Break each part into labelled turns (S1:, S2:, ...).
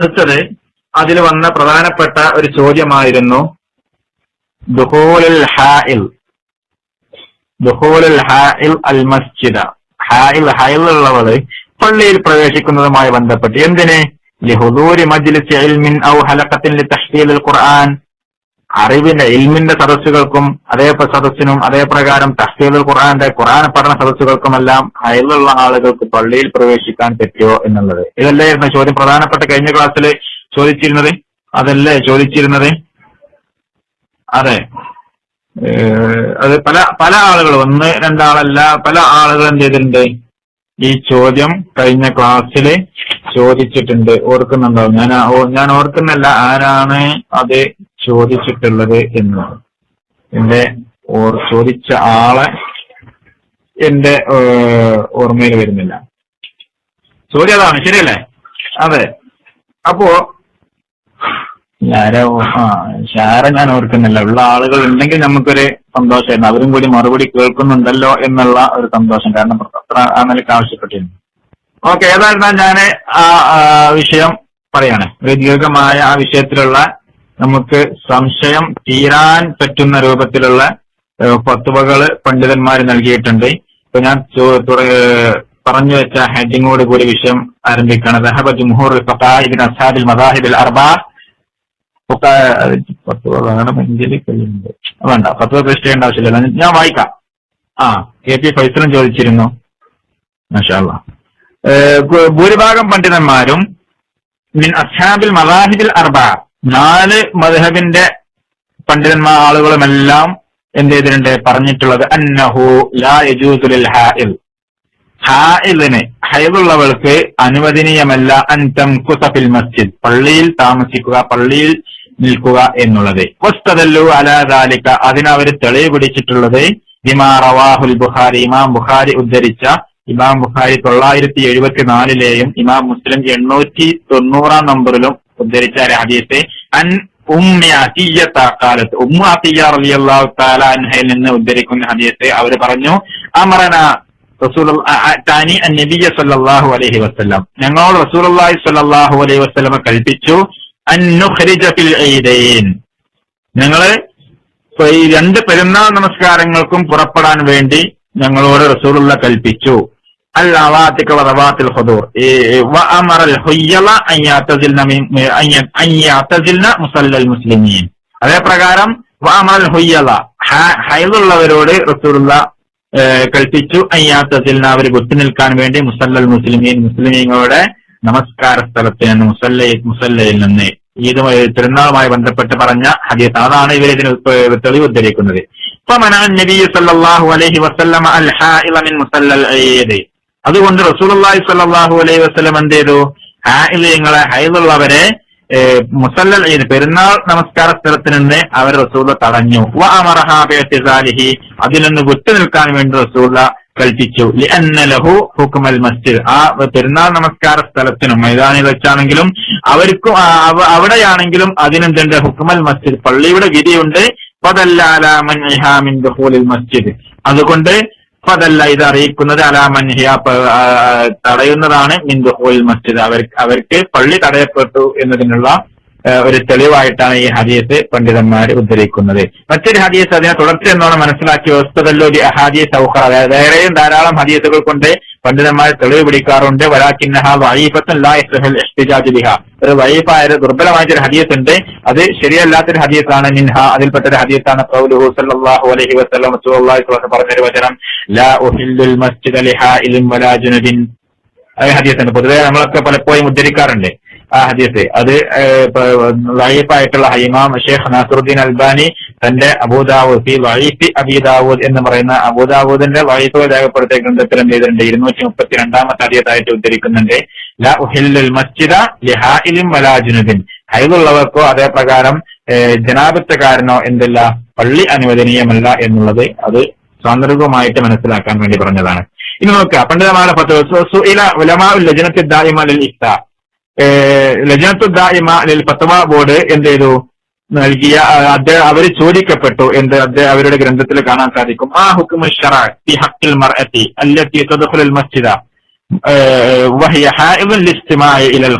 S1: അടുത്തത് അതിൽ വന്ന പ്രധാനപ്പെട്ട ഒരു ചോദ്യമായിരുന്നു പള്ളിയിൽ പ്രവേശിക്കുന്നതുമായി ബന്ധപ്പെട്ട് എന്തിന്? ലിഹുദൂരി മജ്ലിസ് ഖുർആൻ. അറിവിന്റെ ഇൽമിന്റെ സദസ്സുകൾക്കും അതേ സദസ്സിനും അതേ പ്രകാരം തഹ്സീലുൽ ഖുർആന്റെ ഖുർആൻ പഠന സദസ്സുകൾക്കുമെല്ലാം അയലുള്ള ആളുകൾക്ക് പള്ളിയിൽ പ്രവേശിക്കാൻ പറ്റുമോ എന്നുള്ളത്. ഇതല്ലായിരുന്നു ചോദ്യം പ്രധാനപ്പെട്ട കഴിഞ്ഞ ക്ലാസ്സിൽ ചോദിച്ചിരുന്നത്? അതല്ലേ ചോദിച്ചിരുന്നത്? അതെ. അത് പല പല ആളുകൾ ഒന്ന് രണ്ടാളല്ല പല ആളുകൾ എന്ത് ചെയ്തിട്ടുണ്ട്? ഈ ചോദ്യം കഴിഞ്ഞ ക്ലാസ്സിൽ ചോദിച്ചിട്ടുണ്ട്. ഓർക്കുന്നുണ്ടാവും ഞാൻ ഞാൻ ഓർക്കുന്നില്ല ആരാണ് അത് ചോദിച്ചിട്ടുള്ളത് എന്ന്. എന്റെ ചോദിച്ച ആളെ എന്റെ ഓർമ്മയിൽ വരുന്നില്ല. ചോദ്യം അതാണ് ശരിയല്ലേ? അതെ. അപ്പോ ആരോ ആ ഷാര ഞാൻ ഓർക്കുന്നില്ല. ഉള്ള ആളുകൾ ഉണ്ടെങ്കിൽ നമുക്കൊരു സന്തോഷമായിരുന്നു. അവരും കൂടി മറുപടി കേൾക്കുന്നുണ്ടല്ലോ എന്നുള്ള ഒരു സന്തോഷം. കാരണം അത്ര ആ നിലയ്ക്ക് ആവശ്യപ്പെട്ടിരുന്നു. ഓക്കെ ഏതായിരുന്നാൽ ഞാൻ ആ, വിഷയം പറയാണ്. ഒരു ദീർഘമായ ആ വിഷയത്തിലുള്ള നമുക്ക് സംശയം തീരാൻ പറ്റുന്ന രൂപത്തിലുള്ള പത്തുവകൾ പണ്ഡിതന്മാർ നൽകിയിട്ടുണ്ട്. ഇപ്പൊ ഞാൻ പറഞ്ഞു വെച്ച ഹെഡിങ്ങോട് കൂടി വിഷയം ആരംഭിക്കുകയാണ് ദഹബ ജുംഹൂർ ഫഖാഹിബിൻ അസ്ഹാബിൽ മദാഹിബിൽ അർബാ. ഫത്വ വേണമെങ്കിൽ കഴിയുന്നത്. വേണ്ട ഫത്വ ചെയ്യേണ്ട ആവശ്യമില്ല. ഞാൻ വായിക്കാം. ആ കെ പി ഫൈസലും ചോദിച്ചിരുന്നു. മഷാല്ല ഭൂരിഭാഗം പണ്ഡിതന്മാരും മിൻ അസ്ഹാബിൽ മദാഹിബിൽ അർബ. നാല് മദ്ഹബിന്റെ പണ്ഡിതന്മാർ ആളുകളുമെല്ലാം എന്ത് ചെയ്തിട്ടുണ്ട് പറഞ്ഞിട്ടുള്ളത് അന്നഹു ലാ യജൂസുലിൽ ഹാഇൽ. ഹായിലിന് ഹൈലുള്ളവൾക്ക് അനുവദനീയമല്ല അൻതം കുസഫിൽ മസ്ജിദ്. പള്ളിയിൽ താമസിക്കുക പള്ളിയിൽ നിൽക്കുക എന്നുള്ളത്. വസ്തദല്ലു അലാദാലിക്ക ദാലിക. അതിനവർ തെളിവ് പിടിച്ചിട്ടുള്ളത് ഇമാ റവാഹുൽ ബുഖാരി. ഇമാം ബുഖാരി ഉദ്ധരിച്ച ഇമാം ബുഖാരി തൊള്ളായിരത്തി എഴുപത്തിനാലിലെയും ഇമാം മുസ്ലിം എണ്ണൂറ്റി തൊണ്ണൂറാം നമ്പറിലും ഉദ്ധരിച്ച ഹദീസ് അൻ ഉമ്മ അത്തിയ്യത്ത കാലത്ത് ഉമ്മ അത്തിയ്യ റളിയല്ലാഹു തആല അൻഹയിൽ നിന്ന് ഉദ്ധരിക്കുന്ന ഹദീസ് അവർ പറഞ്ഞു അമറന താനി നബിയ സല്ലല്ലാഹു അലൈഹി വസല്ലം ഞങ്ങളോട് റസൂലുള്ളാഹി സല്ലാഹു അലൈഹി വസല്ലമ കൽപ്പിച്ചു ഞങ്ങൾ ഈ രണ്ട് പെരുന്നാൾ നമസ്കാരങ്ങൾക്കും പുറപ്പെടാൻ വേണ്ടി ഞങ്ങളോട് റസൂലുള്ള കൽപ്പിച്ചു. മുസ്ലിമീൻ. അതേ പ്രകാരം ഹൈദുള്ളവരോട് റസൂലുള്ള കൽപ്പിച്ചു അയ്യാത്തസിൽന അവർ കുത്തി നിൽക്കാൻ വേണ്ടി മുസല്ലൽ മുസ്ലിമീൻ മുസ്ലിമീങ്ങളുടെ നമസ്കാര സ്ഥലത്ത് നിന്ന് മുസല്ല മുസല്ലയിൽ നിന്ന് ഈദ് തിരുനാളുമായി ബന്ധപ്പെട്ട് പറഞ്ഞ ഹദീസ്. അതാണ് ഇവർ ഇതിന് തെളിവ് ഉദ്ധരിക്കുന്നത്. ഇപ്പൊ മനാൻ നബി സല്ലാഹു അലഹി വസ്ലം അൽ ഹാ ഇളമിൻ മുസല്ലൽ അതുകൊണ്ട് റസൂലുള്ളാഹി സ്വല്ലല്ലാഹു അലൈഹി വസ്ലം എന്ത് ചെയ്തു ഹായിലിങ്ങളെ ഹൈദുള്ളവരെ മുസല്ല പെരുന്നാൾ നമസ്കാര സ്ഥലത്ത് നിന്ന് അവർ റസൂല തടഞ്ഞു. അതിൽ നിന്ന് വിട്ടുനിൽക്കാൻ വേണ്ടി റസൂല കൽപ്പിച്ചു. ലഹു ഹുക്മൽ മസ്ജിദ്. ആ പെരുന്നാൾ നമസ്കാര സ്ഥലത്തിനും മൈതാനിൽ വെച്ചാണെങ്കിലും അവർക്കും അവിടെയാണെങ്കിലും അതിനെന്തുണ്ട് ഹുക്കുമൽ മസ്ജിദ്. പള്ളിയുടെ വിധിയുണ്ട്. മസ്ജിദ്. അതുകൊണ്ട് ഫതല്ല ഇത് അറിയിക്കുന്നത് അലാമൻഹിയ തടയുന്നതാണ് മിൻ ദുഖൂലിൽ മസ്ജിദ്. അവർ അവർക്ക് പള്ളി തടയപ്പെട്ടു എന്നതിനുള്ള ഒരു തെളിവായിട്ടാണ് ഈ ഹദീസ് പണ്ഡിതന്മാർ ഉദ്ധരിക്കുന്നത്. മറ്റൊരു ഹദീസ് അതിനെ തുടർച്ച എന്നോണം മനസ്സിലാക്കി വസ്തുതല്ലോ ഒരു ഹദീസ് ഔഹർ അതായത് വേറെയും ധാരാളം ഹദീസുകൾ കൊണ്ട് പണ്ഡിതന്മാർ തെളിവ് പിടിക്കാറുണ്ട് വലാക്കിന്നഹ ഒരു ദുർബലമായിട്ടൊരു ഹദീസ് ഉണ്ട് അത് ശരിയല്ലാത്തൊരു ഹദീസാണ് മിൻഹ അതിൽപ്പെട്ട ഒരു ഹദീസാണ് അലൈഹി വസല്ലം പറഞ്ഞൊരു വചനം ലാ ആ ഹദീസുണ്ട് പൊതുവെ നമ്മളൊക്കെ പലപ്പോഴും ഉദ്ധരിക്കാറുണ്ട് ആ ഹദീസ് അത് ലൈഫായിട്ടുള്ള ഹൈമാം ഷേഖ് നാസറുദ്ദീൻ അൽബാനി തന്റെ അബൂദാവൂദ് ഫി വൈഫി അബീദാവൂദ് എന്ന് പറയുന്ന അബൂദാവൂദിന്റെ വൈഫ് രേഖപ്പെടുത്തിയ ഗ്രന്ഥത്തിൽ എന്ത് ചെയ്തിട്ടുണ്ട് ഇരുന്നൂറ്റി മുപ്പത്തി രണ്ടാമത്തെ അടിയതായിട്ട് ഉദ്ധരിക്കുന്നുണ്ട്. ലാ ഉഹില്ലുൽ മസ്ജിദ ലിഹായിലും വലാ ജുനുബിൻ ഹൈദുള്ളവർക്കോ അതേ പ്രകാരം ജനാബത്തക്കാരനോ എന്തില്ല പള്ളി അനുവദനീയമല്ല എന്നുള്ളത് അത് സാന്ദർഭികമായിട്ട് മനസ്സിലാക്കാൻ വേണ്ടി പറഞ്ഞതാണ്. ഇനി നോക്കുക. പണ്ഡിതമായ ഫത്തുല ഉലമാ ലജനത്തി ദായിമ ലിൽ ഇഫ്ത. ലജനത്തു ദായിമ ലിൽ ഫത്വ ബോർഡ് എന്ത് ചെയ്തു? നൽകിയ അദ്ദേഹം അവർ ചോദിക്കപ്പെട്ടു എന്ത് അദ്ദേഹം അവരുടെ ഗ്രന്ഥത്തിൽ കാണാൻ സാധിക്കും. ആ ഹുക്കും ഫി ഹക്കിൽ മർഅത്തി അല്ലത്തി തദ്ഖുലുൽ മസ്ജിദ.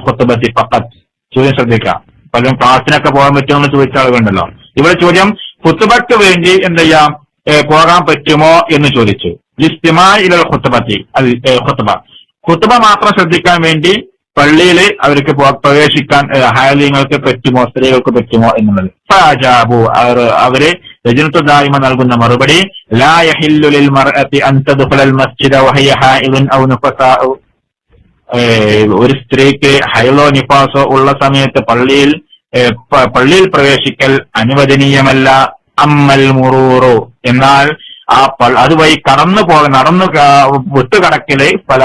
S1: ഖുത്ബത്തി ചോദ്യം ശ്രദ്ധിക്കാം. പലരും ക്ലാസ്സിനൊക്കെ പോകാൻ പറ്റുമെന്ന് ചോദിച്ച ആളുകളുണ്ടല്ലോ. ഇവിടെ ചോദ്യം കുത്തുബക്ക് വേണ്ടി എന്ത് ചെയ്യാം? പോകാൻ പറ്റുമോ എന്ന് ചോദിച്ചു. ലിസ്തിമാ ഇലൽ ഖുത്തുബത്തി അത് ഖുത്തുബ ഖുത്തുബ മാത്രം ശ്രദ്ധിക്കാൻ വേണ്ടി പള്ളിയിൽ അവർക്ക് പ്രവേശിക്കാൻ ഹാലിങ്ങൾക്ക് പറ്റുമോ സ്ത്രീകൾക്ക് പറ്റുമോ എന്നുള്ളത്. ഫാജാബു അവർ അവർ രജനത്വദായ്മ നൽകുന്ന മറുപടി ഒരു സ്ത്രീക്ക് ഹൈലോ നിഫാസോ ഉള്ള സമയത്ത് പള്ളിയിൽ പള്ളിയിൽ പ്രവേശിക്കൽ അനുവദനീയമല്ല. അമ്മൽ മുറൂറു. എന്നാൽ ആ പ- അതുവഴി കടന്നു പോക നടന്നു വിട്ടുകടക്കൽ പല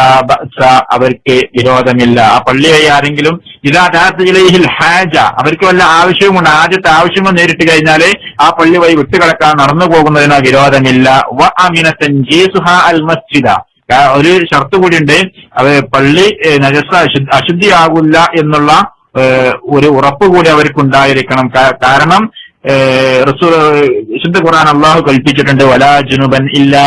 S1: അവർക്ക് വിരോധമില്ല. ആ പള്ളി വഴി ആരെങ്കിലും ഇതാ ജില്ലയിൽ ഹാജ അവർക്ക് വല്ല ആവശ്യവുമുണ്ട് ആദ്യത്തെ ആവശ്യങ്ങൾ നേരിട്ട് കഴിഞ്ഞാൽ ആ പള്ളി വഴി വിട്ടുകിടക്കാൻ നടന്നു പോകുന്നതിന് വിരോധമില്ല. വ അമിനത്തൻ ജീസുഹ അൽ മസ്ജിദ. ഒരു ഷർത്ത് കൂടിയുണ്ട്. അത് പള്ളി നജസ അശുദ്ധ അശുദ്ധിയാകില്ല എന്നുള്ള ഒരു ഉറപ്പ് കൂടി അവർക്ക് ഉണ്ടായിരിക്കണം കാരണം വിശുദ്ധ ഖുർആൻ അള്ളാഹു കൽപ്പിച്ചിട്ടുണ്ട് വലാ ജുനുബൻ ഇല്ലാ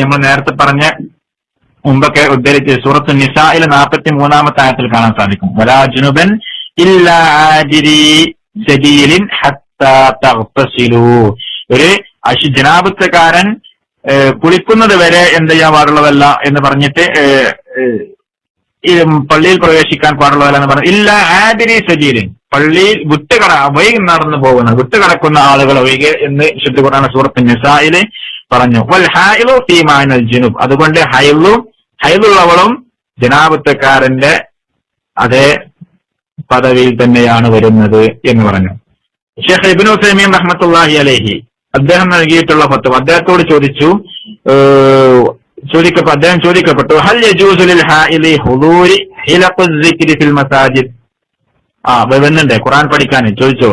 S1: നമ്മൾ നേരത്തെ പറഞ്ഞ മുമ്പൊക്കെ ഉദ്ധരിച്ച് സൂറത്ത് നിസായിലെ നാൽപ്പത്തി മൂന്നാമത്തെ ആയത്തിൽ കാണാൻ സാധിക്കും. വലാ ജുനുബൻ ഒരു അശു ജനാബത്തക്കാരൻ ഏഹ്, കുളിക്കുന്നത് വരെ എന്ത് ചെയ്യാൻ പാടുള്ളതല്ല എന്ന് പറഞ്ഞിട്ട് പള്ളിയിൽ പ്രവേശിക്കാൻ പാടുള്ളതല്ല എന്ന് പറഞ്ഞു. ഇല്ല ആബിരി സജീലിൻ. പള്ളിയിൽ വിട്ടുകട വൈകി നടന്നു പോകുന്ന വിട്ടുകടക്കുന്ന ആളുകൾ ഒഴികെ എന്ന് വിശുദ്ധ ഖുർആൻ സൂറത്ത് നിസായിൽ പറഞ്ഞു. വൽ ഹൈലു ഫീമാനൽ ജുനുബ്. അതുകൊണ്ട് ഹൈലു ഹൈലുള്ളവളും ജനാപത്വക്കാരന്റെ അതേ പദവിയിൽ തന്നെയാണ് വരുന്നത് എന്ന് പറഞ്ഞു. ഷെയ്ഖ് ഇബിനു ഉസൈമീൻ റഹ്മത്തുള്ളാഹി അലൈഹി അദ്ദേഹം നൽകിയിട്ടുള്ള ഫത്വ. അദ്ദേഹത്തോട് ചോദിച്ചു ചോദിക്കപ്പെട്ടു അദ്ദേഹം ചോദിക്കപ്പെട്ടു. ഹൽ മസാജിദ്. ആ വരുന്നുണ്ട് ഖുർആൻ പഠിക്കാൻ. ചോദിച്ചോ?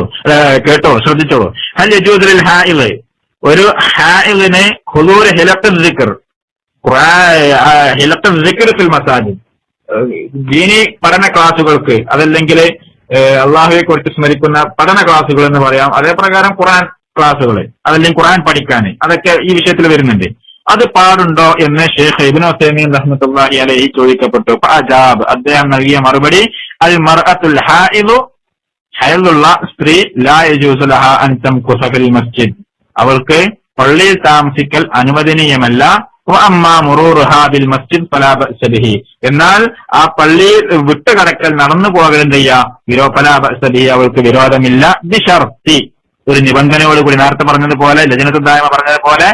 S1: കേട്ടോ? ശ്രദ്ധിച്ചോ? ഹൽ യജൂസു ലിൽ ഹായിൽ ഒരു ഹായിലിന് ഹുദൂർ ഹിലഖു സിക്ർ ഹിലഖു സിക്ർ ഫിൽ മസാജിദ്. ദീനി പഠന ക്ലാസുകൾക്ക് അതല്ലെങ്കിൽ അള്ളാഹുവെ കുറിച്ച് സ്മരിക്കുന്ന പഠന ക്ലാസുകൾ എന്ന് പറയാം. അതേപ്രകാരം ഖുറാൻ ക്ലാസുകൾ അതല്ലെങ്കിൽ ഖുറാൻ പഠിക്കാൻ. അതൊക്കെ ഈ വിഷയത്തിൽ വരുന്നുണ്ട്. അത് പാടുണ്ടോ എന്ന് ഷെയ്ഖ് ഇബിൻ ഹുസൈമീൻ റഹ്മത്തുള്ളാഹി അലൈഹി ചോദിക്കപ്പെട്ടു. അജാബ്. അദ്ദേഹം നൽകിയ മറുപടി അൽ മർഅത്തുൽ ഹായിദു ഹയലുള്ള സ്ത്രീ ലാ യജൂസു കുസഫിൽ മസ്ജിദ്. അവൾക്ക് പള്ളിയിൽ താമസിക്കൽ അനുവദനീയമല്ല. ബിൽ മസ്ജിദ് ഫലാ ബഅസ ബിഹി. എന്നാൽ ആ പള്ളിയിൽ വിട്ടുകടക്കൽ നടന്നു പോകൽ എന്ത് ചെയ്യാ വിരോ ഫലാ അവൾക്ക് വിരോധമില്ല. ബിഷർത്തി. ഒരു നിബന്ധനയോടുകൂടി നേരത്തെ പറഞ്ഞതുപോലെ ലജനത്ത് ദായ്മ പറഞ്ഞതുപോലെ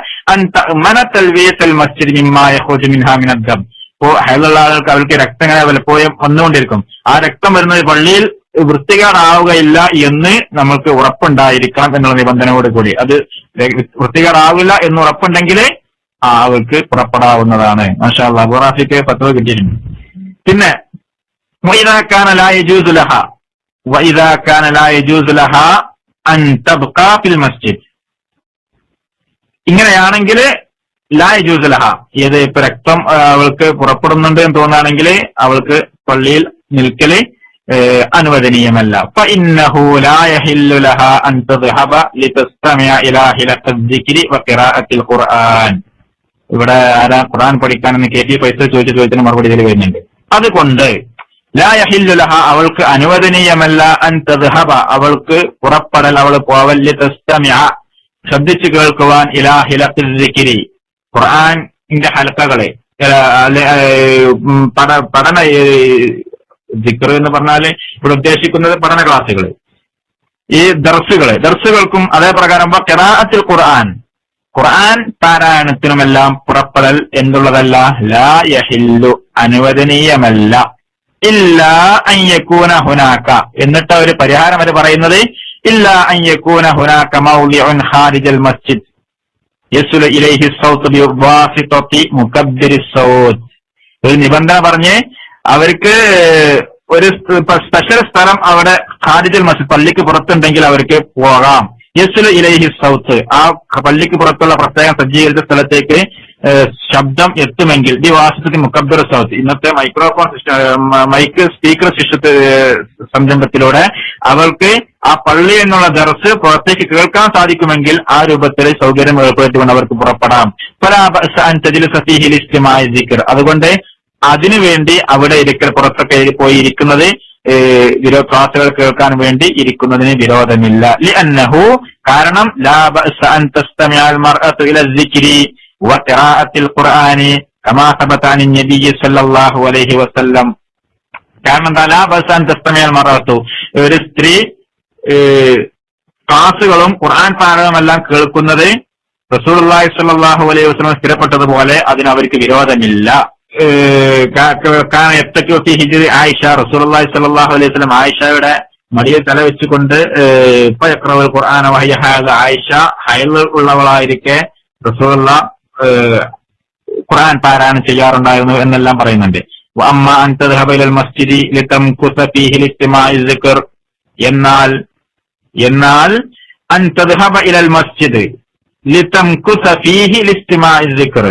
S1: ഹൈലുള്ള ആളുകൾക്ക് അവർക്ക് രക്തം ഇങ്ങനെ പലപ്പോഴും വന്നുകൊണ്ടിരിക്കും. ആ രക്തം വരുന്നത് പള്ളിയിൽ വൃത്തികേടാവുകയില്ല എന്ന് നമ്മൾക്ക് ഉറപ്പുണ്ടായിരിക്കണം എന്നുള്ള നിബന്ധനയോട് കൂടി. അത് വൃത്തികേടാവില്ല എന്ന് ഉറപ്പുണ്ടെങ്കിൽ ആ അവർക്ക് പുറപ്പെടാവുന്നതാണ്. മാഷാ അബുറാഫിക്ക് പത്ര കിട്ടിയിട്ടുണ്ട്. പിന്നെ അൻ മസ്ജിദ്. ഇങ്ങനെയാണെങ്കിൽ ലായ ജൂസലഹ ഏത് ഇപ്പൊ രക്തം അവൾക്ക് പുറപ്പെടുന്നുണ്ട് എന്ന് തോന്നുകയാണെങ്കിൽ അവൾക്ക് പള്ളിയിൽ നിൽക്കൽ അനുവദനീയമല്ല. ഇവിടെ ആരാ ഖുർആൻ പഠിക്കാനെന്ന് കെ ടി പൈസ ചോദിച്ച ചോദിച്ചതിന് മറുപടി ഇതിൽ വരുന്നുണ്ട്. അതുകൊണ്ട് ലാ യഹില്ലു ലഹ. അവൾക്ക് അനുവദനീയമല്ല. അൻ അവൾക്ക് പുറപ്പെടൽ. അവൾ പോവല്യ ശ്രദ്ധിച്ചു കേൾക്കുവാൻ ഇലാ ഹിലഖിൽ ദിക്രി. ഖുർആനിന്റെ ഹലക്കകളെ പഠ പഠന ദിക്ർ എന്ന് പറഞ്ഞാൽ ഇവിടെ ഉദ്ദേശിക്കുന്നത് പഠന ക്ലാസ്സുകൾ ഈ ദർസുകൾ. ദർസുകൾക്കും അതേ പ്രകാരം കെറാഅത്തിൽ ഖുർആൻ. ഖുർആൻ പാരായണത്തിനുമെല്ലാം പുറപ്പെടൽ എന്നുള്ളതല്ല. ലാ യഹില്ലു അനുവദനീയമല്ല. ഇല്ല അയ്യക്കൂന ഹുനാക്ക. എന്നിട്ട് ഒരു പരിഹാരം അവർ പറയുന്നത് ഇല്ല അയ്യക്കൂന ഹുനാക്ക മൗലിഉൻ ഖാരിജൽ മസ്ജിദ്. മുകബ്ബിരി ഒരു നിബന്ധന പറഞ്ഞ് അവർക്ക് ഒരു സ്പെഷ്യൽ സ്ഥലം അവിടെ ഖാരിജൽ മസ്ജിദ് പള്ളിക്ക് പുറത്തുണ്ടെങ്കിൽ അവർക്ക് പോകാം. യസ്ലു ഇലൈഹി സൗത്ത്. ആ പള്ളിക്ക് പുറത്തുള്ള പ്രത്യേകം സജ്ജീകരിച്ച സ്ഥലത്തേക്ക് ശബ്ദം എത്തുമെങ്കിൽ ദി വാസത്തിൽ മുക്കബ്ബർ സൗത്ത്. ഇന്നത്തെ മൈക്രോഫോൺ മൈക്ക് സ്പീക്കർ സിസ്റ്റത്തെ സംരംഭത്തിലൂടെ അവൾക്ക് ആ പള്ളി എന്നുള്ള ദർസ് പുറത്തേക്ക് കേൾക്കാൻ സാധിക്കുമെങ്കിൽ ആ രൂപത്തിൽ സൗകര്യം ഏർപ്പെടുത്തിക്കൊണ്ട് അവർക്ക് പുറപ്പെടാം. അതുകൊണ്ട് അതിനുവേണ്ടി അവിടെ ഇരിക്കൽ പുറത്തൊക്കെ പോയി ഇരിക്കുന്നത് വിരോ ക്ലാസുകൾ കേൾക്കാൻ വേണ്ടി ഇരിക്കുന്നതിന് വിരോധമില്ല. അന്നഹു കാരണം ഖുർആനി അലൈഹി വസല്ലം. കാരണം എന്താ? ലാബസാൻ തസ്തമയാൽ മറത്തു ഒരു സ്ത്രീ ക്ലാസുകളും ഖുർആൻ പാരായണമെല്ലാം കേൾക്കുന്നത് റസൂൽ അള്ളാഹി സ്വല്ലാഹു അലൈഹി വസ്ലം സ്ഥിരപ്പെട്ടതുപോലെ അതിനവർക്ക് വിരോധമില്ല. എത്തക്കോ ഫി ഹിജ്രി ആയിഷ റസൂലുള്ളാഹി സ്വല്ലല്ലാഹു അലൈഹി വസല്ലം ആയിഷയുടെ മടിയിൽ തല വെച്ചുകൊണ്ട് ഏഹ് ഇപ്പൊ യഖ്റഉൽ ഖുർആന ആയിഷ ഹയൽ ഉള്ളവളായിരിക്കെ റസൂലുള്ള ഖുർആൻ പാരായണം ചെയ്യാറുണ്ടായിരുന്നു എന്നെല്ലാം പറയുന്നുണ്ട്. അമ്മ അൻ തദ്ഹബ ഇലൽ മസ്ജിദി ലിതംകുസ ഫീഹി ലിസ്തിമാഇ സിക്ർ എന്നാൽ എന്നാൽ അൻ തദ്ഹബ ഇലൽ മസ്ജിദ് ലിതംകുസ ഫീഹി ലിസ്തിമാഇ സിക്ർ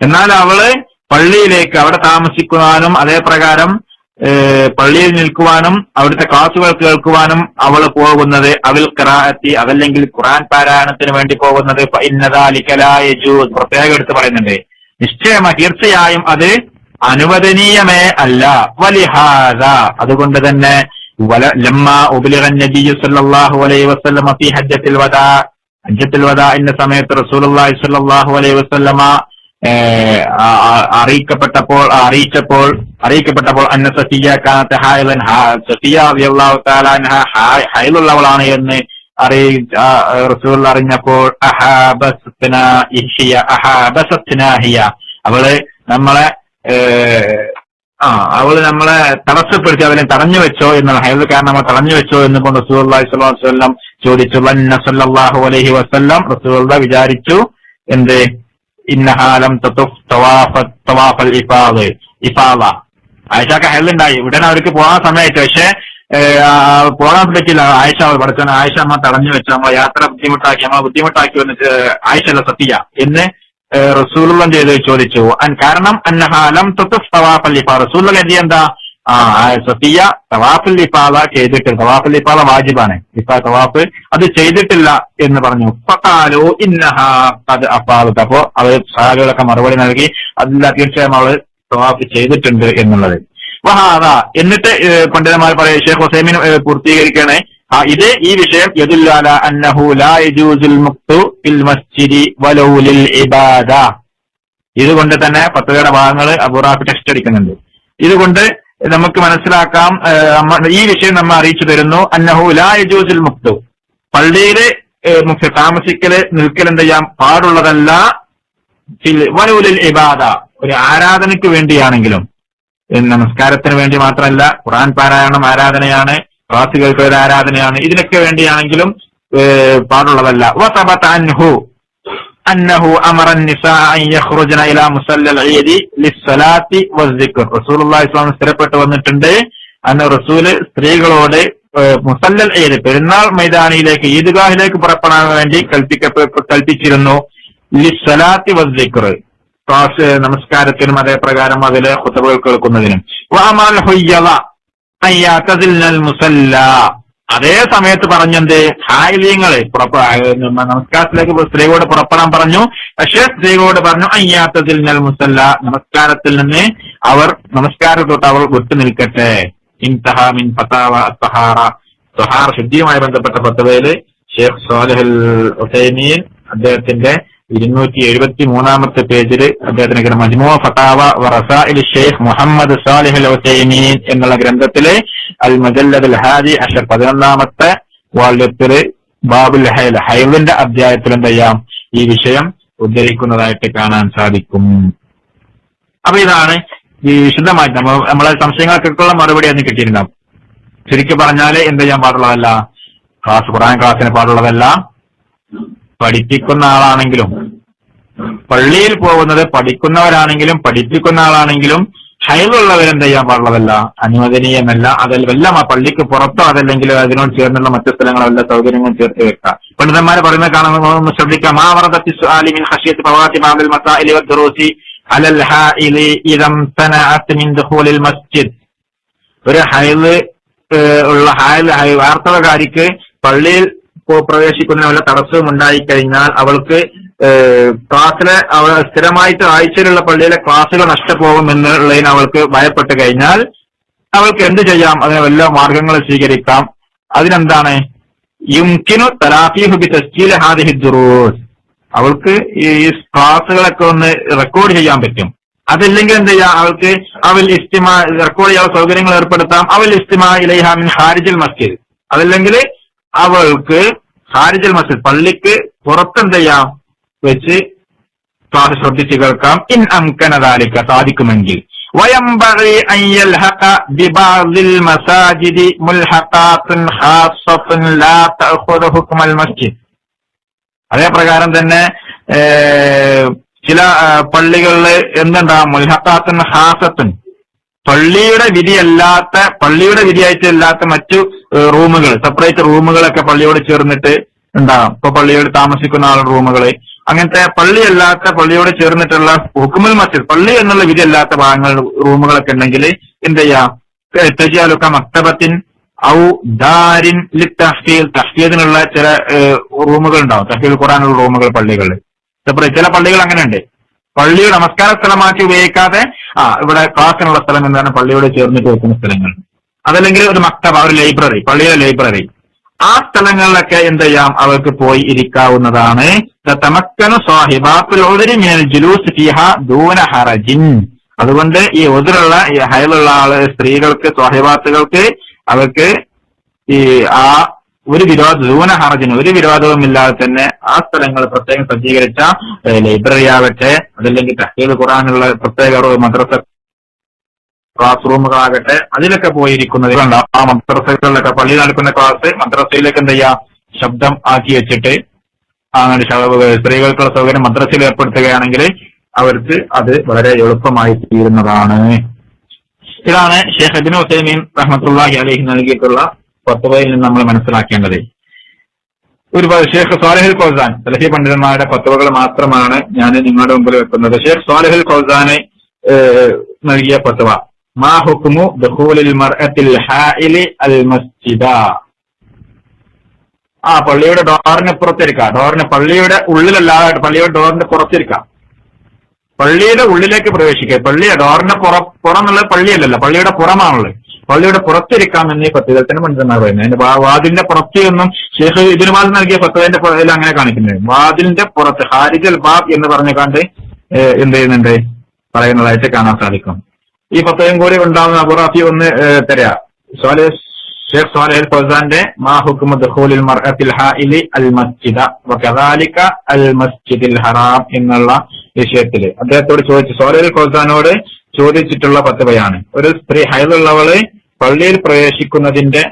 S1: എന്നാൽ അവൾ പള്ളിയിലേക്ക് അവിടെ താമസിക്കുവാനും അതേപ്രകാരം പള്ളിയിൽ നിൽക്കുവാനും അവിടുത്തെ ക്ലാസുകൾ കേൾക്കുവാനും അവൾ പോകുന്നത് അവിൽ ഖിറാഅത്തി അതല്ലെങ്കിൽ ഖുറാൻ പാരായണത്തിന് വേണ്ടി പോകുന്നത്. പ്രത്യേകം എടുത്ത് പറയുന്നുണ്ട്. നിശ്ചയമായി തീർച്ചയായും അത് അനുവദനീയമേ അല്ല. വലിഹാദ. അതുകൊണ്ട് തന്നെ ഫി ഹജ്ജത്തിൽ വദാ ഹജ്ജത്തിൽ എന്ന സമയത്ത് റസൂലുള്ളാഹി സ്വല്ലല്ലാഹു അലൈഹി വസല്ലമ അറിയിക്കപ്പെട്ടപ്പോൾ അറിയിച്ചപ്പോൾ അറിയിക്കപ്പെട്ടപ്പോൾ അന്ന സഫിയ കാനത്ത് ഹായലൻ സഫിയ ഹായ്- ഹൈലുള്ളവളാണ് എന്ന് അറിയി റസൂൽ അറിഞ്ഞപ്പോൾ അവൾ നമ്മളെ ആ അവൾ നമ്മളെ തടസ്സപ്പെടുത്തി അവനെ തടഞ്ഞു വെച്ചോ എന്നാണ് ഹൈദ് കാരണം നമ്മൾ തടഞ്ഞു വെച്ചോ എന്ന് കൊണ്ട് അലൈഹി വസല്ലം ചോദിച്ചു. അലൈഹി വസല്ലം റസൂൽ വിചാരിച്ചു എന്ത്? ഇന്നഹാലം തവാഫൽ ഇഫാദ് ഇഫാദ. ആയിഷക്ക് ഹെല്ലുണ്ടായി. ഉടനെ അവർക്ക് പോകാൻ സമയത്ത് പക്ഷേ പോകാൻ പറ്റില്ല ആയിഷ പഠിച്ചാൽ ആയിഷ അമ്മ തടഞ്ഞു വെച്ച നമ്മളെ യാത്ര ബുദ്ധിമുട്ടാക്കി. നമ്മളെ ബുദ്ധിമുട്ടാക്കി വന്നിട്ട് ആയിഷ അല്ല സത്യ എന്ന് റസൂലുള്ള ചെയ്ത് ചോദിച്ചു. കാരണം അന്നഹാലം തവാഫൽ ഇഫാ റസൂലുള്ള എന്താ? ആ സഫിയ തവാഫുൽ ഇഫാദ ചെയ്തിട്ടില്ല തവാഫുൽ ഇഫാദ വാജിബാണ്. ഇഫാ തവാഫ് അത് ചെയ്തിട്ടില്ല എന്ന് പറഞ്ഞു. ഫഖാലു ഇന്നഹ ഖദ് അഫാദത്ത് അപ്പോ അവർ സഹാബികളൊക്കെ മറുപടി നൽകി അതില്ല തീർച്ചയായും അവൾ തവാഫ് ചെയ്തിട്ടുണ്ട് എന്നുള്ളത്. വഹാദ എന്നിട്ട് പണ്ഡിതന്മാർ പറയും ഷേഖ് ഹുസൈമിൻ പൂർത്തീകരിക്കണേ. ആ ഇത് ഈ വിഷയം യദുല്ലാല അന്നഹു ലാ യജൂസുൽ മുക്തു ഫിൽ മസ്ജിദി വലൗ ലിൽ ഇബാദ. ഇതുകൊണ്ട് തന്നെ പത്തുകയുടെ ഭാഗങ്ങൾ അബുറാഫ് ടെക്സ്റ്റ് അടിക്കുന്നുണ്ട്. ഇതുകൊണ്ട് നമുക്ക് മനസ്സിലാക്കാം ഈ വിഷയം നമ്മൾ അറിയിച്ചു തരുന്നു. അന്നഹു ലാ യജൂസുൽ മുക്തു പള്ളിയിലെ താമസിക്കൽ നിൽക്കൽ എന്ത് ചെയ്യാം? പാടുള്ളതല്ല. വനൂലിൽ ഇബാദ. ഒരു ആരാധനയ്ക്ക് വേണ്ടിയാണെങ്കിലും. നമസ്കാരത്തിന് വേണ്ടി മാത്രമല്ല ഖുറാൻ പാരായണം ആരാധനയാണ്. ക്ലാസുകൾക്ക് ഒരു ആരാധനയാണ്. ഇതിനൊക്കെ വേണ്ടിയാണെങ്കിലും പാടുള്ളതല്ല. വസബത അൻഹു. أنه أمر النساء أن يخرجن إلى مصلى العيد للصلاة والذكر رسول الله ഇസ്ലാം സ്ഥിരപ്പെട്ട് വന്നിട്ടുണ്ട് അന്ന് റസൂല് സ്ത്രീകളോട് ഏഹ്, മുസല്ലൽ ഈദ് പെരുന്നാൾ മൈതാനിയിലേക്ക് ഈദ്ഗാഹിലേക്ക് പുറപ്പെടാൻ വേണ്ടി കൽപ്പിക്കപ്പെ കൽപ്പിച്ചിരുന്നു ലിസ്സലാത്തി വസ്ദിക്ർ ക്ലാസ് നമസ്കാരത്തിനും അതേപ്രകാരം അതിലെ ഹുത്തബുകൾ കേൾക്കുന്നതിനും വഅമൽ ഹുയ്യള അൻ യഅ്തസിൽനൽ മുസല്ല അതേ സമയത്ത് പറഞ്ഞെന്ത്? ഹായില്യങ്ങൾ പുറപ്പെ നമസ്കാരത്തിലേക്ക് സ്ത്രീകളോട് പുറപ്പെടാൻ പറഞ്ഞു. പക്ഷേ സ്ത്രീകളോട് പറഞ്ഞു അയ്യാത്തതിൽ നൽ മുസല്ല. നമസ്കാരത്തിൽ നിന്ന് അവർ നമസ്കാരം തൊട്ട് അവർ വിട്ടു നിൽക്കട്ടെ. ഇൻതഹ മിൻ ഫതാവ സഹാറ സഹാറ ശുദ്ധിയുമായി ബന്ധപ്പെട്ട ഫത്തവയിൽ ഷേഖ് സോലഹൽ ഹുസൈനിയൻ അദ്ദേഹത്തിന്റെ ഇരുന്നൂറ്റി എഴുപത്തി മൂന്നാമത്തെ പേജിൽ അദ്ദേഹത്തിന് മജ്മു ഫതാവ വറസാഇൽ ഷെയ്ഖ് മുഹമ്മദ് സാലിഹൽ ഹുസൈമീൻ എന്നുള്ള ഗ്രന്ഥത്തിൽ അൽ മജല്ലദ് അൽ ഹാദി അഷർ പതിനൊന്നാമത്തെ വാള്യത്തിൽ ബാബുൽ ഹൈൽ ഹൈലിന്റെ അധ്യായത്തിൽ എന്ത് ചെയ്യാം ഈ വിഷയം ഉദ്ധരിക്കുന്നതായിട്ട് കാണാൻ സാധിക്കും. അപ്പൊ ഇതാണ് ഈ വിശുദ്ധമായിട്ട് നമ്മൾ നമ്മളെ സംശയങ്ങൾക്കൊക്കെയുള്ള മറുപടി അന്ന് കിട്ടിയിട്ടുണ്ടാവും ശരിക്കും പറഞ്ഞാൽ എന്ത് ചെയ്യാൻ പാടുള്ളതല്ല? ക്ലാസ് ഖുറാൻ ക്ലാസ്സിന് പാടുള്ളതല്ല. പഠിപ്പിക്കുന്ന ആളാണെങ്കിലും പള്ളിയിൽ പോകുന്നത് പഠിക്കുന്നവരാണെങ്കിലും പഠിപ്പിക്കുന്ന ആളാണെങ്കിലും ഹൈലുള്ളവരെന്ത് ചെയ്യാൻ പാടുള്ളതല്ല? അനുവദനീയമല്ല. അതിൽ വല്ല പള്ളിക്ക് പുറത്തോ അതല്ലെങ്കിൽ അതിനോട് ചേർന്നുള്ള മറ്റു സ്ഥലങ്ങളോ എല്ലാ സൗകര്യങ്ങളും ചേർത്ത് വെക്കാം പണ്ഡിതന്മാരെ പറയുന്ന കാണുന്ന ശ്രദ്ധിക്കാം ഒരു ഹൈൽ ഉള്ള ഹൈൽ വാർത്തവകാരിക്ക് പള്ളിയിൽ പ്രവേശിക്കുന്നതിന് വല്ല തടസ്സവും ഉണ്ടായിക്കഴിഞ്ഞാൽ അവൾക്ക് ക്ലാസ്സിലെ അവ സ്ഥിരമായിട്ട് ആഴ്ചയിലുള്ള പള്ളിയിലെ ക്ലാസ്സുകൾ നഷ്ടപ്പോകും എന്നുള്ളതിന് അവൾക്ക് ഭയപ്പെട്ട് കഴിഞ്ഞാൽ അവൾക്ക് എന്ത് ചെയ്യാം? അതിന് വല്ല മാർഗങ്ങൾ സ്വീകരിക്കാം. അതിനെന്താണ്? യുംകിനു തലാഫീഹു ബി തസ്ജീൽ ഹാദിഹി ദുറൂസ്. അവൾക്ക് ഈ ക്ലാസ്സുകളൊക്കെ ഒന്ന് റെക്കോർഡ് ചെയ്യാൻ പറ്റും. അതില്ലെങ്കിൽ എന്ത് ചെയ്യാം? അവൾക്ക് അവൽ ഇസ്തിമ റെക്കോർഡ് ചെയ്യാൻ സൗകര്യങ്ങൾ ഏർപ്പെടുത്താം. അവൽ ഇസ്തിമ ഇലൈഹാമിൻ ഹാരിജൽ മസ്ജിദ്. അതല്ലെങ്കിൽ അവൾക്ക് ഹാരിജൽ മസ്ജിദ് പള്ളിക്ക് പുറത്തെന്ത് ചെയ്യാം? വെച്ച് ക്ലാസ് ശ്രദ്ധിച്ച് കേൾക്കാം ഇൻ അംകനദാലിക്ക സാധിക്കുമെങ്കിൽ وينبغي أن يلحق ببعض المساجد ملحقات خاصة لا تأخذ حكم المسجد അതേ പ്രകാരം തന്നെ ഏഹ്, ചില ആ, പള്ളികളിൽ എന്തുണ്ടാവും മുൽഹത്താത്തുൻ ഹാസത്തുൻ പള്ളിയുടെ വിധിയല്ലാത്ത പള്ളിയുടെ വിധിയായിട്ട് അല്ലാത്ത മറ്റു ഏഹ്, റൂമുകൾ സെപ്പറേറ്റ് റൂമുകളൊക്കെ പള്ളിയോട് ചേർന്നിട്ട് ഉണ്ടാവും ഇപ്പൊ പള്ളിയോട് താമസിക്കുന്ന ആളുടെ റൂമുകള് അങ്ങനത്തെ പള്ളിയല്ലാത്ത പള്ളിയോട് ചേർന്നിട്ടുള്ള ഹുക്കുമൽ മസ്ജിദ് പള്ളി എന്നുള്ള വിധിയല്ലാത്ത ഭാഗങ്ങൾ റൂമുകളൊക്കെ ഉണ്ടെങ്കിൽ എന്ത് ചെയ്യാം? തെജിയാലൊക്കെ മക്തബത്തിൻ ഔ ദാരിൻ തഹ്ഫീൽ തഹ്ഫീദിനുള്ള ചില റൂമുകൾ ഉണ്ടാവും. തഹ്ഫീൽ ഖുറാനുള്ള റൂമുകൾ പള്ളികളിൽ. ചില പള്ളികൾ അങ്ങനെയുണ്ട്. പള്ളിയുടെ നമസ്കാര സ്ഥലമാക്കി ഉപയോഗിക്കാതെ ആ ഇവിടെ ക്ലാസ്സിനുള്ള സ്ഥലം എന്താണ് പള്ളിയോട് ചേർന്നിട്ട് വെക്കുന്ന സ്ഥലങ്ങൾ. അതല്ലെങ്കിൽ ഒരു മക്തബ ഒരു ലൈബ്രറി പള്ളിയുടെ ലൈബ്രറി. ആ സ്ഥലങ്ങളിലൊക്കെ എന്ത് ചെയ്യാം? അവർക്ക് പോയി ഇരിക്കാവുന്നതാണ്. ദൂന ഹറജിൻ. അതുകൊണ്ട് ഈ ഒതിരുള്ള ഈ ഹയലുള്ള ആൾ സ്ത്രീകൾക്ക് സ്വാഹിബാത്തുകൾക്ക് അവർക്ക് ഈ ആ ഒരു വിരോധ ദൂന ഹറജിന് ഒരു വിരോധവും ഇല്ലാതെ തന്നെ ആ സ്ഥലങ്ങൾ പ്രത്യേകം സജ്ജീകരിച്ച ലൈബ്രറി ആവട്ടെ അതല്ലെങ്കിൽ തഹീൽ ഖുറാനുള്ള പ്രത്യേക മദ്രസ ക്ലാസ് റൂമുകളാകട്ടെ അതിലൊക്കെ പോയിരിക്കുന്നത് ആ മദ്രസകളിലൊക്കെ പള്ളി നടക്കുന്ന ക്ലാസ് മദ്രസയിലേക്ക് എന്ത് ചെയ്യുക? ശബ്ദം ആക്കി വെച്ചിട്ട് അങ്ങനെ സ്ത്രീകൾക്കുള്ള സൗകര്യം മദ്രസയിൽ ഏർപ്പെടുത്തുകയാണെങ്കിൽ അവർക്ക് അത് വളരെ എളുപ്പമായി തീരുന്നതാണ്. ഇതാണ് ഷെയ്ഖ് അബിൻ ഹുസൈമീൻ റഹ്മത്തുള്ളാഹി അലഹി നൽകിയിട്ടുള്ള ഫത്വയിൽ നിന്ന് നമ്മൾ മനസ്സിലാക്കേണ്ടത്. ഒരു ഷേഖ് സ്വാലഹുൽ ഫൗസാൻ സലഹി പണ്ഡിതന്മാരുടെ ഫത്വകൾ മാത്രമാണ് ഞാൻ നിങ്ങളുടെ മുമ്പിൽ വെക്കുന്നത്. ഷേഖ് സ്വാലഹുൽ ഏഹ്, നൽകിയ ഫത്വ. മാ ഹുക്മു മർഅത്തിൽ ആ പള്ളിയുടെ ഡോറിന് പുറത്തിരിക്കാം. ഡോറിന് പള്ളിയുടെ ഉള്ളിലല്ലാതെ പള്ളിയുടെ ഡോറിന്റെ പുറത്തിരിക്കാം. പള്ളിയുടെ ഉള്ളിലേക്ക് പ്രവേശിക്കുക. പള്ളി ഡോറിന്റെ പുറ പുറം എന്നുള്ളത് പള്ളിയല്ലല്ലോ. പള്ളിയുടെ പുറമാണുള്ളത്. പള്ളിയുടെ പുറത്തിരിക്കാം എന്നീ പത്തുകത്തിന് പണ്ഡിതന്മാർ പറയുന്നത്. അതിന്റെ വാതിലിന്റെ പുറത്ത് എന്നും ഷേഖ് ഇതിനു വാദം നൽകിയ പത്തുവിന്റെ പുറത്തിൽ അങ്ങനെ കാണിക്കുന്നത് വാതിലിന്റെ പുറത്ത് ഹാരിജൽ ബാബ് എന്ന് പറഞ്ഞു കണ്ട് എന്ത് ചെയ്യുന്നുണ്ട്? പറയുന്നതായിട്ട് കാണാൻ സാധിക്കും. ഈ പത്തയും കൂടി ഉണ്ടാകുന്ന അബുറാഫി ഒന്ന് തരാം. സ്വാലിഹ് ഷേഖ് സ്വാലിഹ് ഫൗസാന്റെ മാ ഹുക്കുമു ദഖൂലിൽ മർഅത്തിൽ ഹാഇലി അൽ മസ്ജിദ വകദാലിക അൽ മസ്ജിദിൽ ഹറാം എന്നുള്ള വിഷയത്തിൽ അദ്ദേഹത്തോട് ചോദിച്ചു സ്വാലിഹ് ഫൗസാനോട് ചോദിച്ചിട്ടുള്ള പത്തുവയാണ് ഒരു സ്ത്രീ ഹൈലുള്ളവൾ പള്ളിയിൽ പ്രവേശിക്കുന്നതിന്റെ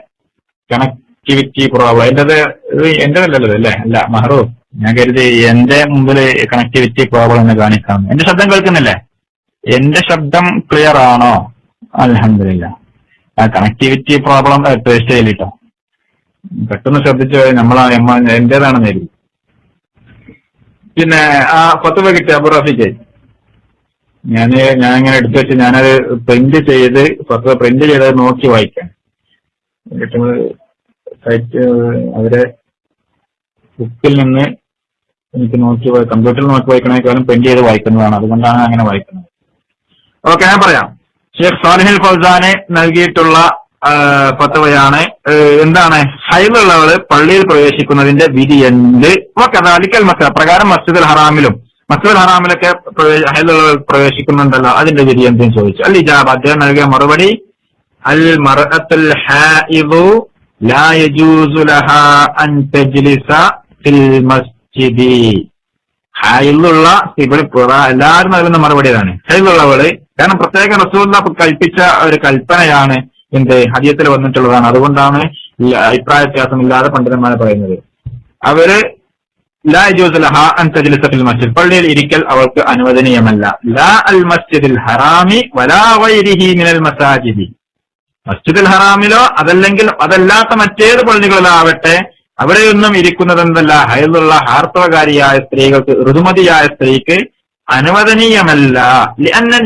S1: കണക്ടിവിറ്റി കുറവ്. എന്റേത് എന്റെ എന്റേതല്ലല്ലോ അല്ലേ? അല്ല മഹറു. ഞാൻ കരുതി എന്റെ മുമ്പിൽ കണക്ടിവിറ്റി പ്രോബ്ലം എന്ന് കാണിക്കാം. എന്റെ ശബ്ദം കേൾക്കുന്നില്ലേ? എന്റെ ശബ്ദം ക്ലിയർ ആണോ? അലഹമില്ല ആ കണക്ടിവിറ്റി പ്രോബ്ലം ടേസ്റ്റ് ചെയ്തിട്ടോ പെട്ടെന്ന് ശ്രദ്ധിച്ചു നമ്മളാ എന്റേതാണെന്ന് കരുതി പിന്നെ ആ പത്ത് കിട്ടിയ അബു ഞാൻ ഞാൻ ഇങ്ങനെ എടുത്തു വെച്ച് ഞാനത് പ്രിന്റ് ചെയ്ത് പത്ത് പ്രിന്റ് ചെയ്ത് നോക്കി വായിക്കാം. സൈറ്റ് അവരെ ബുക്കിൽ നിന്ന് എനിക്ക് നോക്കി കമ്പ്യൂട്ടറിൽ നോക്കി വായിക്കണേക്കാളും പ്രിന്റ് ചെയ്ത് വായിക്കുന്നതാണ്. അതുകൊണ്ടാണ് അങ്ങനെ വായിക്കുന്നത്. ഓക്കെ ഞാൻ പറയാം. ഷെയ്ഖ് സാലിഹിൽ ഫൗസാനെ നൽകിയിട്ടുള്ള ഏ, എന്താണ്? ഹൈലുള്ളവൾ പള്ളിയിൽ പ്രവേശിക്കുന്നതിന്റെ വിധി എന്ത്? കഥാലിക്കൽ മസ്ജിദ് പ്രകാരം മസ്ജിദുൽ ഹറാമിലും മസ്ജിദുൽ ഹറാമിലൊക്കെ ഹൈലുള്ളവർ പ്രവേശിക്കുന്നുണ്ടല്ലോ അതിന്റെ വിധി എന്തെന്ന് ചോദിച്ചു. അൽ ഇജാബ് അദ്ദേഹം നൽകിയ മറുപടി അൽ മറത്തുൽ ഹൈദു ലാ യജൂസു അൻ തജ്ലിസ ഫിൽ മസ്ജിദി. ഹൈലുള്ള ഇവിടെ എല്ലാവരും നൽകുന്ന മറുപടി അതാണ് ഹൈലുള്ളവൾ കാരണം പ്രത്യേക റസൂല്ല കൽപ്പിച്ച ഒരു കൽപ്പനയാണ് എന്ത് ഹദിയത്തിൽ വന്നിട്ടുള്ളതാണ്. അതുകൊണ്ടാണ് അഭിപ്രായ വ്യത്യാസമില്ലാതെ പണ്ഡിതന്മാരെ പറയുന്നത്. അവർ ലാ യജൂസു ലഹാ അൻ തജ്ലിസ ഫിൽ മസ്ജിദ്. പള്ളിയിൽ ഇരിക്കൽ അവൾക്ക് അനുവദനീയമല്ല. ലാ അൽ മസ്ജിദിൽ ഹറാമി വലാ വൈരിഹി മിനൽ മസാജിദി. മസ്ജിദുൽ ഹറാമിലോ അതല്ലെങ്കിൽ അതല്ലാത്ത മറ്റേത് പള്ളികളിലാവട്ടെ അവിടെയൊന്നും ഇരിക്കുന്നത് എന്തല്ല ഹാർത്തവകാരിയായ സ്ത്രീകൾക്ക് ഋതുമതിയായ സ്ത്രീക്ക് അനുവദനീയമല്ല.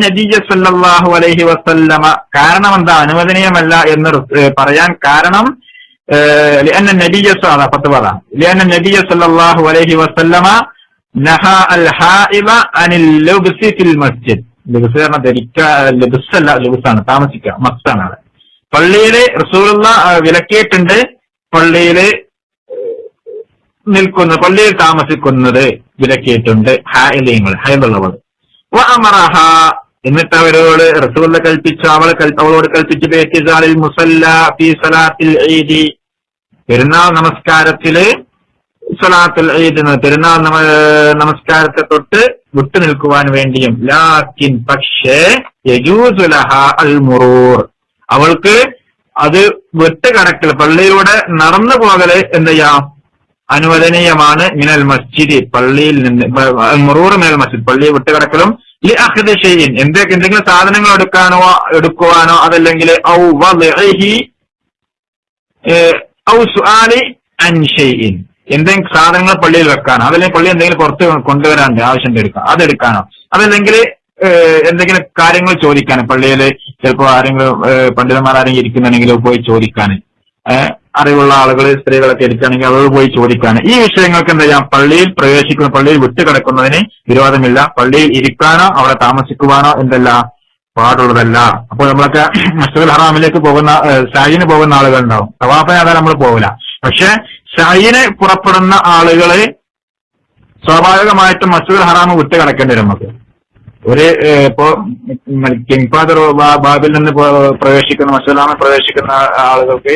S1: നബിയ സല്ലാഹു അലൈഹി വസല്ലമ. കാരണം എന്താ അനുവദനീയമല്ല എന്ന് പറയാൻ കാരണം ലിഅന്ന നബിയ പത്ത് പറ ലിഅന്ന നബിയ സല്ലാഹു അലൈഹി വസല്ലമ നഹ അൽ ഹാഇബ അനിൽ ലുബ്സി ഫിൽ മസ്ജിദ്. മസ്താണ് അവിടെ പള്ളിയിൽ റസൂലുള്ള വിലക്കിയിട്ടുണ്ട് പള്ളിയിൽ നിൽക്കുന്ന പള്ളിയിൽ താമസിക്കുന്നത് വിലക്കിയിട്ടുണ്ട് ഹായലിയങ്ങൾ ഹയലുള്ളവൾ എന്നിട്ട് അവരോട് റസൂല കൽപ്പിച്ചു കൽ- അവളോട് കൽപ്പിച്ചു ബേറ്റിസാളിൽ മുസല്ല ഫി സലാത്തിൽ ഈദി. പെരുന്നാൾ നമസ്കാരത്തിൽ സലാത്തുൽ ഈദ് പെരുന്നാൾ നമസ്കാരത്തെ തൊട്ട് വിട്ടു നിൽക്കുവാൻ വേണ്ടിയും ലാക്കിൻ പക്ഷേ യജൂസുലഹ അൽ മുറൂർ. അവൾക്ക് അത് വിട്ടുകടക്കൽ പള്ളിയിലൂടെ നടന്നു പോകൽ എന്ത് ചെയ്യാം അനുവദനീയമാണ് മിനൽ മസ്ജിദ് പള്ളിയിൽ നിന്ന് മുറൂർ മിനൽ മസ്ജിദ് പള്ളിയെ വിട്ടുകിടക്കലും ലി അഹദ് ഷെയ്ൻ എന്തൊക്കെ എന്തെങ്കിലും സാധനങ്ങൾ എടുക്കാനോ എടുക്കുവാനോ അതല്ലെങ്കിൽ ഔ ഔ അൻ എന്തെങ്കിലും സാധനങ്ങൾ പള്ളിയിൽ വെക്കാനോ അതല്ലെങ്കിൽ പള്ളി എന്തെങ്കിലും പുറത്ത് കൊണ്ടുവരാണ്ട് ആവശ്യം എടുക്കാം അതെടുക്കാനോ അതല്ലെങ്കിൽ എന്തെങ്കിലും കാര്യങ്ങൾ ചോദിക്കാൻ പള്ളിയിൽ ചിലപ്പോൾ ആരെങ്കിലും പണ്ഡിതന്മാർ ആരെങ്കിലും ഇരിക്കുന്നുണ്ടെങ്കിൽ പോയി ചോദിക്കാൻ അറിവുള്ള ആളുകൾ സ്ത്രീകളൊക്കെ എടുക്കുകയാണെങ്കിൽ അവരോട് പോയി ചോദിക്കാണ്. ഈ വിഷയങ്ങൾക്ക് എന്താ ചെയ്യാം? പള്ളിയിൽ പ്രവേശിക്കുന്ന പള്ളിയിൽ വിട്ടുകിടക്കുന്നതിന് വിരോധമില്ല. പള്ളിയിൽ ഇരിക്കാനോ അവിടെ താമസിക്കുവാനോ എന്തല്ല? പാടുള്ളതല്ല. അപ്പോൾ നമ്മളൊക്കെ മസ്ജിദുൽ ഹറാമിലേക്ക് പോകുന്ന ഷായിന് പോകുന്ന ആളുകൾ ഉണ്ടാവും തവാഫിന് അതാ നമ്മൾ പോകില്ല പക്ഷെ ഷായിന് പുറപ്പെടുന്ന ആളുകൾ സ്വാഭാവികമായിട്ടും മസ്ജിദുൽ ഹറാം വിട്ട് കിടക്കേണ്ടി വരും നമുക്ക്. ഒരു ഇപ്പോ കിങ് ഫാദർ ബാബിൽ നിന്ന് പ്രവേശിക്കുന്ന മസ്ജിദ് ഹറാമിൽ പ്രവേശിക്കുന്ന ആളുകൾക്ക്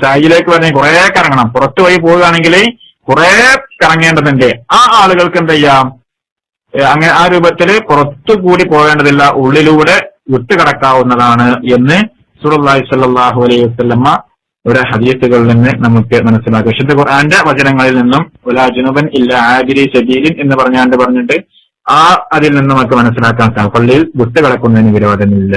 S1: ഷായിലേക്ക് വരണേ കുറെ കറങ്ങണം. പുറത്തു പോയി പോവുകയാണെങ്കിൽ കുറെ കറങ്ങേണ്ടതുണ്ട്. ആ ആളുകൾക്ക് എന്ത് ചെയ്യാം? അങ്ങനെ ആ രൂപത്തിൽ പുറത്തു കൂടി പോകേണ്ടതില്ല. ഉള്ളിലൂടെ വിട്ടുകിടക്കാവുന്നതാണ് എന്ന് സുറല്ലാഹി സല്ലാഹു അലൈഹി വസ്ലമ്മ ഒരു ഹദീസുകളിൽ നിന്ന് നമുക്ക് മനസ്സിലാക്കാം. വിശുദ്ധ ഖുർആന്റെ വചനങ്ങളിൽ നിന്നും ഉലാ ജുനുബൻ ഇല്ല ആബിരി സബീലിൻ എന്ന് പറഞ്ഞാണ്ട് പറഞ്ഞിട്ട് ആ അതിൽ നിന്ന് നമുക്ക് മനസ്സിലാക്കാൻ പള്ളിയിൽ വിട്ടുകിടക്കുന്നതിന് വിരോധമില്ല.